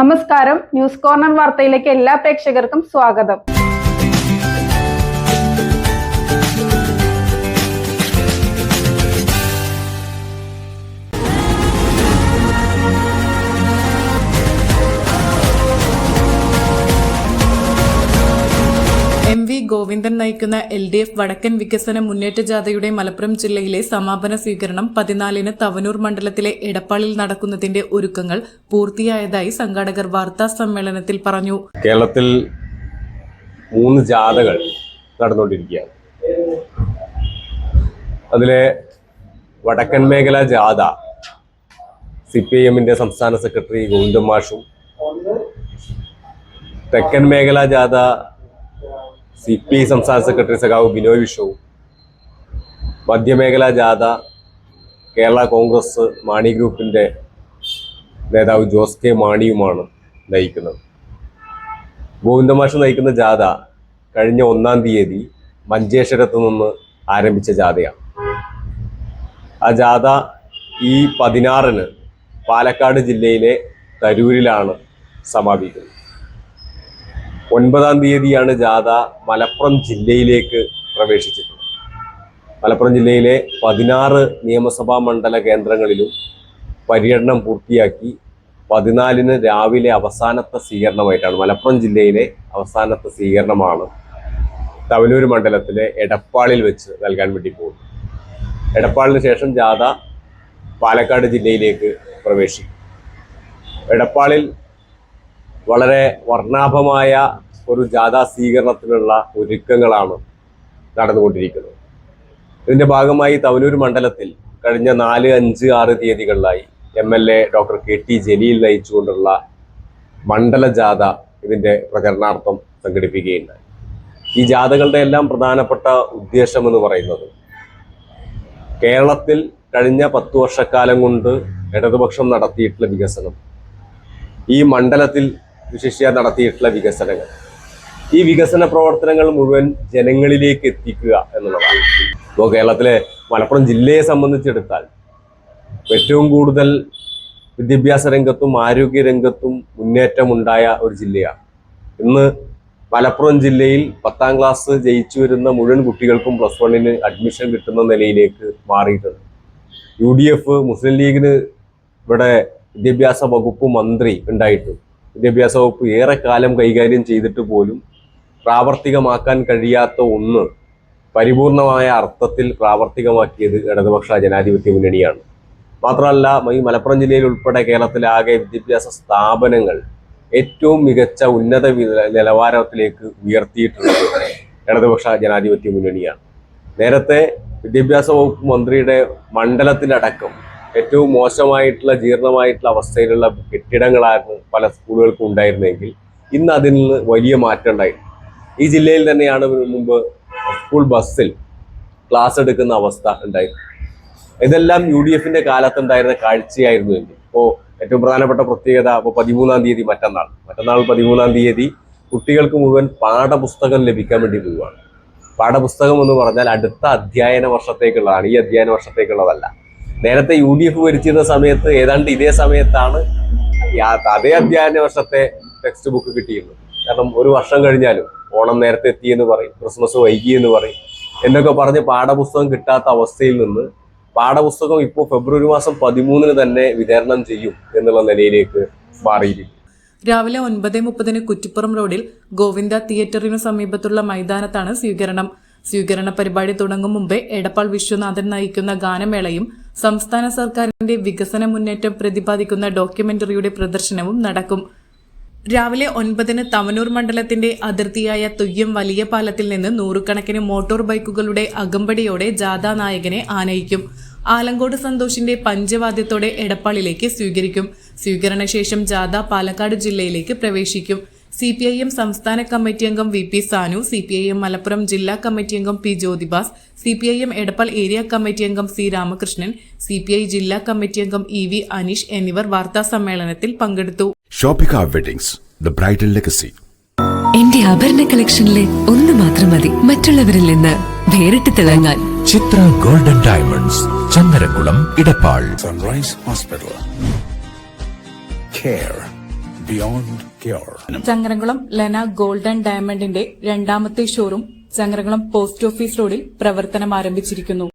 നമസ്കാരം news corner വാർത്തയിലേക്ക് എല്ലാ പ്രേക്ഷകർക്കും സ്വാഗതം. വി ഗോവിന്ദൻ നയിക്കുന്ന എൽ ഡി എഫ് വടക്കൻ വികസന മുന്നേറ്റ ജാഥയുടെ മലപ്പുറം ജില്ലയിലെ സമാപന സ്വീകരണം പതിനാലിന് തവനൂർ മണ്ഡലത്തിലെ എടപ്പാളിൽ നടക്കുന്നതിന്റെ ഒരുക്കങ്ങൾ പൂർത്തിയായതായി സംഘാടകർ വാർത്താ സമ്മേളനത്തിൽ പറഞ്ഞു. കേരളത്തിൽ മൂന്ന് ജാഥകൾ നടന്നുകൊണ്ടിരിക്കുകയാണ്. അതിലെ വടക്കൻ മേഖല ജാഥ സി പി ഐ എമ്മിന്റെ സംസ്ഥാന സെക്രട്ടറി ഗോവിന്ദൻ മാഷും തെക്കൻ മേഖല ജാഥ സി പി ഐ സംസ്ഥാന സെക്രട്ടറി സഖാവ് ബിനോയ് വിഷു മധ്യമേഖലാ ജാഥ കേരള കോൺഗ്രസ് മാണി ഗ്രൂപ്പിന്റെ നേതാവ് ജോസ് കെ മാണിയുമാണ് നയിക്കുന്നത്. ഗോവിന്ദമാഷ് നയിക്കുന്ന ജാഥ കഴിഞ്ഞ ഒന്നാം തീയതി മഞ്ചേശ്വരത്ത് നിന്ന് ആരംഭിച്ച ജാഥയാണ്. ആ ജാഥ ഈ പതിനാറിന് പാലക്കാട് ജില്ലയിലെ തരൂരിലാണ് സമാപിക്കുന്നത്. ഒൻപതാം തീയതിയാണ് ജാഥ മലപ്പുറം ജില്ലയിലേക്ക് പ്രവേശിച്ചിട്ടുള്ളത്. മലപ്പുറം ജില്ലയിലെ പതിനാറ് നിയമസഭാ മണ്ഡല കേന്ദ്രങ്ങളിലും പര്യടനം പൂർത്തിയാക്കി പതിനാലിന് രാവിലെ അവസാനത്തെ സ്വീകരണമായിട്ടാണ് മലപ്പുറം ജില്ലയിലെ അവസാനത്തെ സ്വീകരണമാണ് തവനൂർ മണ്ഡലത്തിലെ എടപ്പാളിൽ വെച്ച് നൽകാൻ വേണ്ടി പോകുന്നത്. എടപ്പാളിന് ശേഷം ജാഥ പാലക്കാട് ജില്ലയിലേക്ക് പ്രവേശിക്കും. എടപ്പാളിൽ വളരെ വർണാഭമായ ഒരു ജാഥാ സ്വീകരണത്തിനുള്ള ഒരുക്കങ്ങളാണ് നടന്നുകൊണ്ടിരിക്കുന്നത്. ഇതിന്റെ ഭാഗമായി തവനൂർ മണ്ഡലത്തിൽ കഴിഞ്ഞ നാല് അഞ്ച് ആറ് തീയതികളിലായി M L A doctor K T Jaleel നയിച്ചുകൊണ്ടുള്ള മണ്ഡല ജാഥ ഇതിന്റെ പ്രചരണാർത്ഥം സംഘടിപ്പിക്കുകയുണ്ടായി. ഈ ജാഥകളുടെ എല്ലാം പ്രധാനപ്പെട്ട ഉദ്ദേശം എന്ന് പറയുന്നത് കേരളത്തിൽ കഴിഞ്ഞ പത്തു വർഷക്കാലം കൊണ്ട് ഇടതുപക്ഷം നടത്തിയിട്ടുള്ള വികസനം ഈ മണ്ഡലത്തിൽ വിശിഷ്യ നടത്തിയിട്ടുള്ള വികസനങ്ങൾ. ഈ വികസന പ്രവർത്തനങ്ങൾ മുഴുവൻ ജനങ്ങളിലേക്ക് എത്തിക്കുക എന്നുള്ളതാണ്. ഇപ്പോൾ കേരളത്തിലെ മലപ്പുറം ജില്ലയെ സംബന്ധിച്ചെടുത്താൽ ഏറ്റവും കൂടുതൽ വിദ്യാഭ്യാസ രംഗത്തും ആരോഗ്യ രംഗത്തും മുന്നേറ്റമുണ്ടായ ഒരു ജില്ലയാണ്. ഇന്ന് മലപ്പുറം ജില്ലയിൽ പത്താം ക്ലാസ് ജയിച്ചു വരുന്ന മുഴുവൻ കുട്ടികൾക്കും പ്ലസ് വണ്ണിന് അഡ്മിഷൻ കിട്ടുന്ന നിലയിലേക്ക് മാറിയിട്ടുണ്ട്. യു ഡി എഫ് മുസ്ലിം ലീഗിന് ഇവിടെ വിദ്യാഭ്യാസ വകുപ്പ് മന്ത്രി ഉണ്ടായിട്ട് വിദ്യാഭ്യാസ വകുപ്പ് കാലം കൈകാര്യം ചെയ്തിട്ട് പോലും പ്രാവർത്തികമാക്കാൻ കഴിയാത്ത ഒന്ന് പരിപൂർണമായ അർത്ഥത്തിൽ പ്രാവർത്തികമാക്കിയത് ഇടതുപക്ഷ ജനാധിപത്യ മുന്നണിയാണ്. മാത്രമല്ല ഈ മലപ്പുറം ജില്ലയിൽ ഉൾപ്പെടെ കേരളത്തിലെ ആകെ വിദ്യാഭ്യാസ സ്ഥാപനങ്ങൾ ഏറ്റവും മികച്ച ഉന്നത നിലവാരത്തിലേക്ക് ഉയർത്തിയിട്ടുള്ളത് ഇടതുപക്ഷ ജനാധിപത്യ മുന്നണിയാണ്. നേരത്തെ വിദ്യാഭ്യാസ വകുപ്പ് മന്ത്രിയുടെ മണ്ഡലത്തിലടക്കം ഏറ്റവും മോശമായിട്ടുള്ള ജീർണമായിട്ടുള്ള അവസ്ഥയിലുള്ള കെട്ടിടങ്ങളായിരുന്നു പല സ്കൂളുകൾക്കും ഉണ്ടായിരുന്നെങ്കിൽ ഇന്ന് അതിൽ നിന്ന് വലിയ മാറ്റം ഉണ്ടായി ഈ ജില്ലയിൽ തന്നെയാണ് മുമ്പ് സ്കൂൾ ബസ്സിൽ ക്ലാസ് എടുക്കുന്ന അവസ്ഥ ഉണ്ടായി ഇതെല്ലാം യു ഡി എഫിന്റെ കാലത്ത് ഉണ്ടായിരുന്ന കാഴ്ചയായിരുന്നു എങ്കിൽ. ഇപ്പോൾ ഏറ്റവും പ്രധാനപ്പെട്ട പ്രത്യേകത ഇപ്പോൾ പതിമൂന്നാം തീയതി മറ്റന്നാൾ. മറ്റന്നാൾ പതിമൂന്നാം തീയതി കുട്ടികൾക്ക് മുഴുവൻ പാഠപുസ്തകം ലഭിക്കാൻ വേണ്ടി പോവുകയാണ്. പാഠപുസ്തകം എന്ന് പറഞ്ഞാൽ അടുത്ത അധ്യയന വർഷത്തേക്കുള്ളതാണ്. ഈ അധ്യയന വർഷത്തേക്കുള്ളതല്ല. നേരത്തെ യു ഡി എഫ് ഭരിച്ചിരുന്ന സമയത്ത് ഏതാണ്ട് ഇതേ സമയത്താണ് അതേ അധ്യയന വർഷത്തെ ടെക്സ്റ്റ് ബുക്ക് കിട്ടിയിരുന്നത്. കാരണം ഒരു വർഷം കഴിഞ്ഞാലും ഓണം നേരത്തെ എത്തി എന്ന് പറയും ക്രിസ്മസ് വൈകി എന്ന് പറയും എന്നൊക്കെ പറഞ്ഞ് പാഠപുസ്തകം കിട്ടാത്ത അവസ്ഥയിൽ നിന്ന് പാഠപുസ്തകം ഇപ്പോൾ ഫെബ്രുവരി മാസം പതിമൂന്നിന് തന്നെ വിതരണം ചെയ്യും എന്നുള്ള നിലയിലേക്ക് മാറിയിരിക്കും രാവിലെ ഒൻപത് മുപ്പതിന് കുറ്റിപ്പുറം റോഡിൽ ഗോവിന്ദ തിയേറ്ററിനു സമീപത്തുള്ള മൈതാനത്താണ് സ്വീകരണം. സ്വീകരണ പരിപാടി തുടങ്ങും മുമ്പേ എടപ്പാൾ വിശ്വനാഥൻ നയിക്കുന്ന ഗാനമേളയും സംസ്ഥാന സർക്കാരിന്റെ വികസന മുന്നേറ്റം പ്രതിപാദിക്കുന്ന ഡോക്യുമെന്ററിയുടെ പ്രദർശനവും നടക്കും. രാവിലെ ഒൻപതിന് തവനൂർ മണ്ഡലത്തിന്റെ അതിർത്തിയായ തുയ്യം വലിയ പാലത്തിൽ നിന്ന് നൂറുകണക്കിന് മോട്ടോർ ബൈക്കുകളുടെ അകമ്പടിയോടെ ജാഥാ നായകനെ ആനയിക്കും. ആലങ്കോട് സന്തോഷിന്റെ പഞ്ചവാദ്യത്തോടെ എടപ്പാളിലേക്ക് സ്വീകരിക്കും. സ്വീകരണശേഷം ജാഥ പാലക്കാട് ജില്ലയിലേക്ക് പ്രവേശിക്കും. സി പി ഐ എം സംസ്ഥാന കമ്മിറ്റി അംഗം V P Sanu C P I M Malappuram ജില്ലാ കമ്മിറ്റി അംഗം P Jyothibas C P I M Edappal area committee അംഗം C Ramakrishnan C P I ജില്ലാ കമ്മിറ്റി അംഗം ഇ വി അനീഷ് എന്നിവർ വാർത്താ സമ്മേളനത്തിൽ പങ്കെടുത്തു. Shoppika weddings the bridal legacy എന്റെ ആഭരണ കളക്ഷനിലെ ഒന്ന് മാത്രം മതി. മറ്റുള്ളവരിൽ നിന്ന് വേറിട്ട് തിളങ്ങാൻ. Chithra golden diamonds Chandanakulam Edappal. Sunrise hospital care cure. Changaramkulam Lena golden ഡയമണ്ടിന്റെ രണ്ടാമത്തെ ഷോറൂം ചങ്ങരംകുളം പോസ്റ്റ് ഓഫീസ് റോഡിൽ പ്രവർത്തനം ആരംഭിച്ചിരിക്കുന്നു